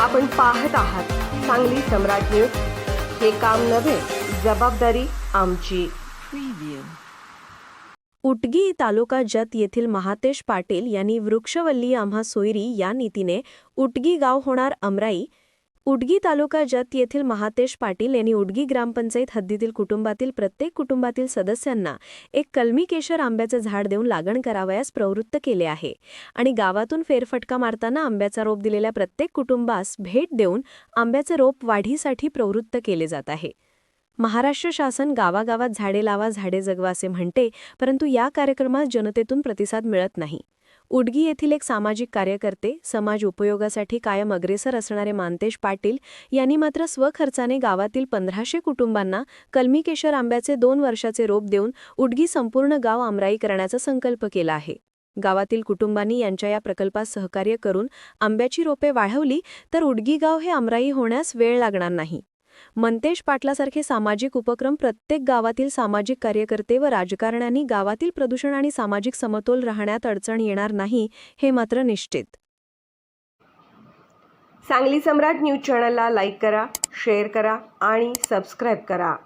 आपण पाहत आहात सांगली सम्राट न्यूज हे काम नव्हे जबाबदारी आमची. उटगी तालुका जत येथील महातेश पाटील यांनी वृक्षवल्ली आम्हा सोयरी या नीतीने उटगी गाव होणार अमराई उडगी तालुका जत येथील महातेश पाटील यांनी उडगी ग्रामपंचायत हद्दीतील कुटुंबातील प्रत्येक कुटुंबातील सदस्यांना एक कलमी केशर आंब्याचं झाड देऊन लागण करावयास प्रवृत्त केले आहे आणि गावातून फेरफटका मारताना आंब्याचा रोप दिलेल्या प्रत्येक कुटुंबास भेट देऊन आंब्याचे रोप वाढीसाठी प्रवृत्त केले जात आहे. महाराष्ट्र शासन गावागावात झाडे लावा झाडे जगवा असे म्हणते परंतु या कार्यक्रमात जनतेतून प्रतिसाद मिळत नाही. उडगी येथील एक सामाजिक कार्यकर्ते समाज उपयोगासाठी कायम अग्रेसर असणारे मानतेश पाटील यांनी मात्र स्वखर्चाने गावातील पंधराशे कुटुंबांना कलमी केशर आंब्याचे दोन वर्षाचे रोप देऊन उडगी संपूर्ण गाव आमराई करण्याचा संकल्प केला आहे. गावातील कुटुंबांनी यांच्या या प्रकल्पात सहकार्य करून आंब्याची रोपे वाढवली तर उडगी गाव हे आमराई होण्यास वेळ लागणार नाही. मंतेश पाटलासारखे सामाजिक उपक्रम प्रत्येक गावातील सामाजिक कार्यकर्ते व राजकारण्यांनी गावातील प्रदूषण आणि सामाजिक समतोल राहण्यात अडचण येणार नाही हे मात्र निश्चित. सांगली सम्राट न्यूज चॅनलला लाईक करा शेअर करा आणि सबस्क्राईब करा.